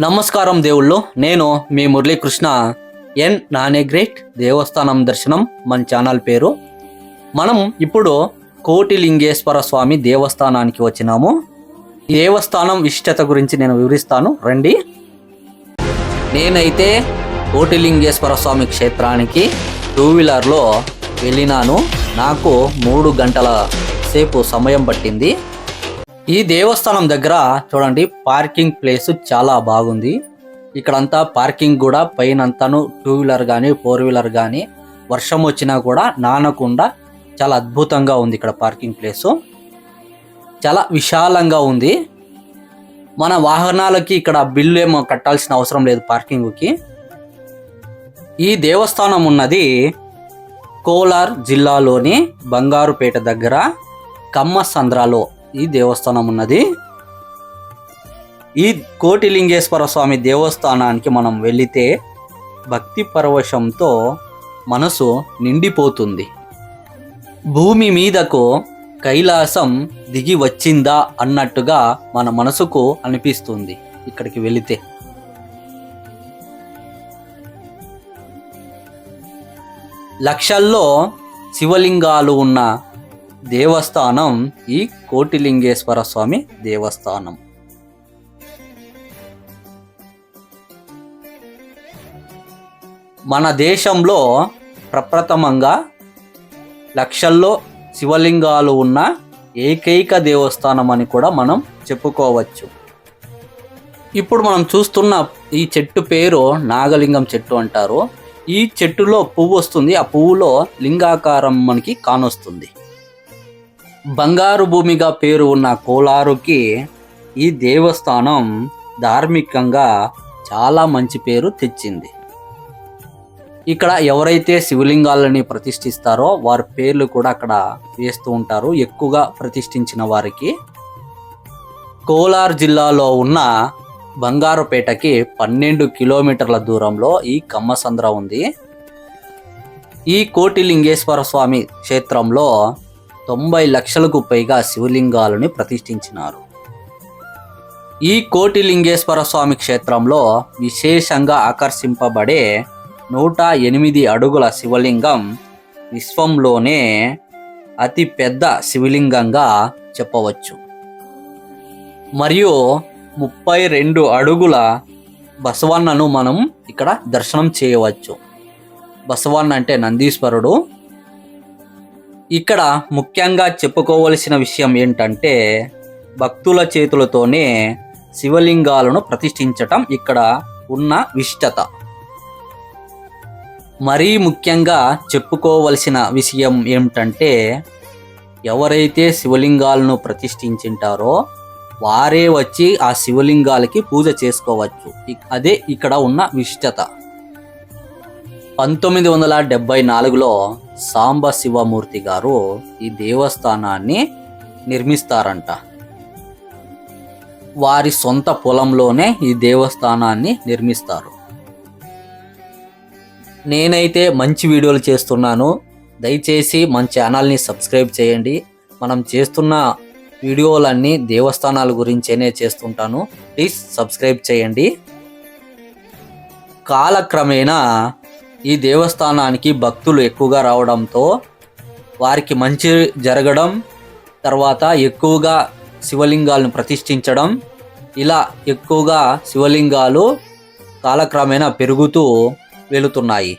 నమస్కారం దేవుళ్ళు నేను మీ మురళీకృష్ణ. ఎన్ నానేగ్రేట్ దేవస్థానం దర్శనం మన ఛానల్ పేరు. మనం ఇప్పుడు కోటిలింగేశ్వర స్వామి దేవస్థానానికి వచ్చినాము. దేవస్థానం విశిష్టత గురించి నేను వివరిస్తాను. రండి. నేనైతే కోటిలింగేశ్వర స్వామి క్షేత్రానికి టూ వీలర్లో వెళ్ళినాను. నాకు మూడు గంటల సేపు సమయం పట్టింది. ఈ దేవస్థానం దగ్గర చూడండి పార్కింగ్ ప్లేస్ చాలా బాగుంది. ఇక్కడంతా పార్కింగ్ కూడా పైన అంతాను టూ వీలర్ కానీ ఫోర్ వీలర్ కానీ వర్షం వచ్చినా కూడా నానకుండా చాలా అద్భుతంగా ఉంది ఇక్కడ పార్కింగ్ ప్లేసు. చాలా విశాలంగా ఉంది. మన వాహనాలకి ఇక్కడ బిల్లు ఏమో కట్టాల్సిన అవసరం లేదు పార్కింగ్కి. ఈ దేవస్థానం ఉన్నది కోలార్ జిల్లాలోని బంగారుపేట దగ్గర కమ్మసంద్రాలో ఈ దేవస్థానం ఉన్నది. ఈ కోటిలింగేశ్వర స్వామి దేవస్థానానికి మనం వెళితే భక్తి పరవశంతో మనసు నిండిపోతుంది. భూమి మీదకు కైలాసం దిగి వచ్చిందా అన్నట్టుగా మన మనసుకు అనిపిస్తుంది ఇక్కడికి వెళితే. లక్షల్లో శివలింగాలు ఉన్న దేవస్థానం ఈ కోటిలింగేశ్వర స్వామి దేవస్థానం. మన దేశంలో ప్రప్రథమంగా లక్షల్లో శివలింగాలు ఉన్న ఏకైక దేవస్థానం అని కూడా మనం చెప్పుకోవచ్చు. ఇప్పుడు మనం చూస్తున్న ఈ చెట్టు పేరు నాగలింగం చెట్టు అంటారు. ఈ చెట్టులో పువ్వు వస్తుంది ఆ పువ్వులో లింగాకారం మనకి కానొస్తుంది. బంగారు భూమిగా పేరు ఉన్న కోలారుకి ఈ దేవస్థానం ధార్మికంగా చాలా మంచి పేరు తెచ్చింది. ఇక్కడ ఎవరైతే శివలింగాలని ప్రతిష్ఠిస్తారో వారి పేర్లు కూడా అక్కడ వేస్తూ ఉంటారు. ఎక్కువగా ప్రతిష్ఠించిన వారికి కోలార్ జిల్లాలో ఉన్న బంగారుపేటకి పన్నెండు కిలోమీటర్ల దూరంలో ఈ కమ్మసంద్ర ఉంది. ఈ కోటిలింగేశ్వర స్వామి క్షేత్రంలో తొంభై లక్షలకు పైగా శివలింగాలను ప్రతిష్ఠించినారు. ఈ కోటిలింగేశ్వర స్వామి క్షేత్రంలో విశేషంగా ఆకర్షింపబడే నూట ఎనిమిది అడుగుల శివలింగం విశ్వంలోనే అతి పెద్ద శివలింగంగా చెప్పవచ్చు. మరియు ముప్పై రెండు అడుగుల బసవన్నను మనం ఇక్కడ దర్శనం చేయవచ్చు. బసవన్న అంటే నందీశ్వరుడు ఇక్కడ ముఖ్యంగా చెప్పుకోవలసిన విషయం ఏంటంటే భక్తుల చేతులతోనే శివలింగాలను ప్రతిష్ఠించటం ఇక్కడ ఉన్న విశిష్టత. మరీ ముఖ్యంగా చెప్పుకోవలసిన విషయం ఏమిటంటే ఎవరైతే శివలింగాలను ప్రతిష్ఠించింటారో వారే వచ్చి ఆ శివలింగాలకి పూజ చేసుకోవచ్చు. అదే ఇక్కడ ఉన్న విశిష్టత. పంతొమ్మిది వందల డెబ్బై నాలుగులో సాంబ శివమూర్తి గారు ఈ దేవస్థానాన్ని నిర్మిస్తారంట. వారి సొంత పొలంలోనే ఈ దేవస్థానాన్ని నిర్మిస్తారు. నేనైతే మంచి వీడియోలు చేస్తున్నాను. దయచేసి మన ఛానల్ని సబ్స్క్రైబ్ చేయండి. మనం చేస్తున్న వీడియోలన్నీ దేవస్థానాల గురించేనే చేస్తుంటాను. ప్లీజ్ సబ్స్క్రైబ్ చేయండి. కాలక్రమేణా ఈ దేవస్థానానికి భక్తులు ఎక్కువగా రావడంతో వారికి మంచి జరగడం తర్వాత ఎక్కువగా శివలింగాలను ప్రతిష్ఠించడం ఇలా ఎక్కువగా శివలింగాలు కాలక్రమేణా పెరుగుతూ వెళుతున్నాయి.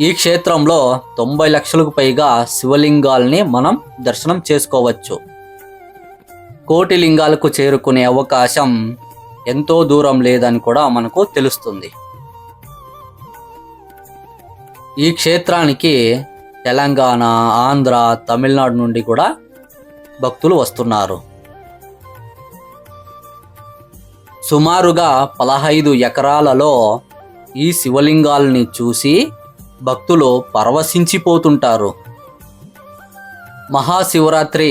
ఈ క్షేత్రంలో తొంభై లక్షలకు పైగా శివలింగాల్ని మనం దర్శనం చేసుకోవచ్చు. కోటి లింగాలకు చేరుకునే అవకాశం ఎంతో దూరం లేదని కూడా మనకు తెలుస్తుంది. ఈ క్షేత్రానికి తెలంగాణ ఆంధ్ర తమిళనాడు నుండి కూడా భక్తులు వస్తున్నారు. సుమారుగా పదహైదు ఎకరాలలో ఈ శివలింగాల్ని చూసి భక్తులు పరవశించిపోతుంటారు. మహాశివరాత్రి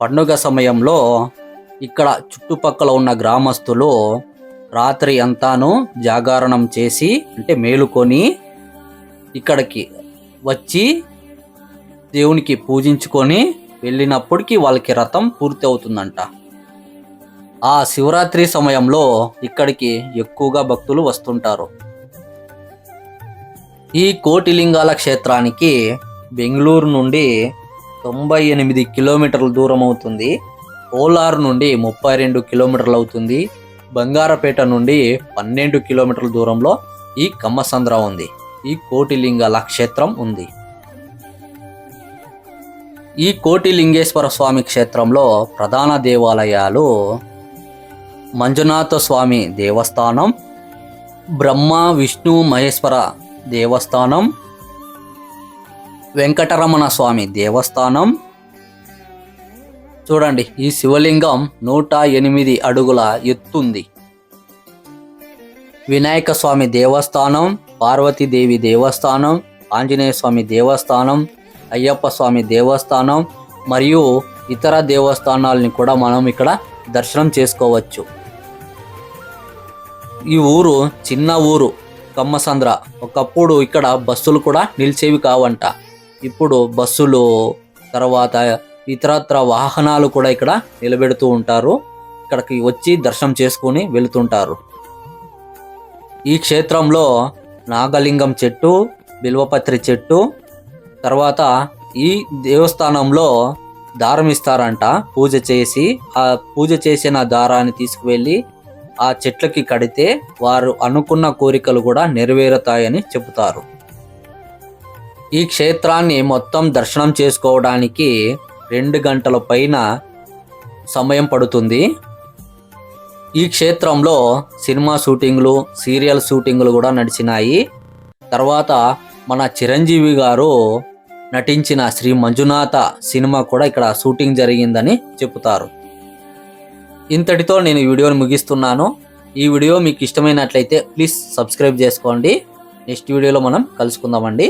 పండుగ సమయంలో ఇక్కడ చుట్టుపక్కల ఉన్న గ్రామస్తులు రాత్రి అంతాను జాగరణం చేసి అంటే మేలుకొని ఇక్కడికి వచ్చి దేవునికి పూజించుకొని వెళ్ళినప్పటికీ వాళ్ళకి రథం పూర్తి అవుతుందంట ఆ శివరాత్రి సమయంలో ఇక్కడికి ఎక్కువగా భక్తులు వస్తుంటారు. ఈ కోటిలింగాల క్షేత్రానికి బెంగళూరు నుండి తొంభై ఎనిమిది కిలోమీటర్ల దూరం అవుతుంది. కోలార్ నుండి ముప్పై రెండు కిలోమీటర్లు అవుతుంది. బంగారపేట నుండి పన్నెండు కిలోమీటర్ల దూరంలో ఈ కమ్మసంద్ర ఉంది. ఈ కోటిలింగాల క్షేత్రం ఉంది. ఈ కోటిలింగేశ్వర స్వామి క్షేత్రంలో ప్రధాన దేవాలయాలు మంజునాథ స్వామి దేవస్థానం బ్రహ్మ విష్ణు మహేశ్వర దేవస్థానం వెంకటరమణ స్వామి దేవస్థానం చూడండి ఈ శివలింగం నూట ఎనిమిది అడుగుల ఎత్తుంది. వినాయక స్వామి దేవస్థానం పార్వతీదేవి దేవస్థానం ఆంజనేయ స్వామి దేవస్థానం అయ్యప్ప స్వామి దేవస్థానం మరియు ఇతర దేవస్థానాలని కూడా మనం ఇక్కడ దర్శనం చేసుకోవచ్చు. ఈ ఊరు చిన్న ఊరు కమ్మసంద్ర. ఒకప్పుడు ఇక్కడ బస్సులు కూడా నిలిచేవి కావంట. ఇప్పుడు బస్సులు తర్వాత ఇతరత్ర వాహనాలు కూడా ఇక్కడ నిలబెడుతూ ఉంటారు. ఇక్కడికి వచ్చి దర్శనం చేసుకొని వెళుతుంటారు. ఈ క్షేత్రంలో నాగలింగం చెట్టు బిల్వపత్రి చెట్టు తర్వాత ఈ దేవస్థానంలో దారం ఇస్తారంట. పూజ చేసి ఆ పూజ చేసిన దారాన్ని తీసుకువెళ్ళి ఆ చెట్లకి కడితే వారు అనుకున్న కోరికలు కూడా నెరవేరుతాయని చెబుతారు. ఈ క్షేత్రాన్ని మొత్తం దర్శనం చేసుకోవడానికి రెండు గంటల పైన సమయం పడుతుంది. ఈ క్షేత్రంలో సినిమా షూటింగ్లు సీరియల్ షూటింగ్లు కూడా నడిచినాయి. తర్వాత మన చిరంజీవి గారు నటించిన శ్రీ మంజునాథ సినిమా కూడా ఇక్కడ షూటింగ్ జరిగిందని చెబుతారు. ఇంతటితో నేను ఈ వీడియోని ముగిస్తున్నాను. ఈ వీడియో మీకు ఇష్టమైనట్లయితే ప్లీజ్ సబ్స్క్రైబ్ చేసుకోండి. నెక్స్ట్ వీడియోలో మనం కలుసుకుందామండి.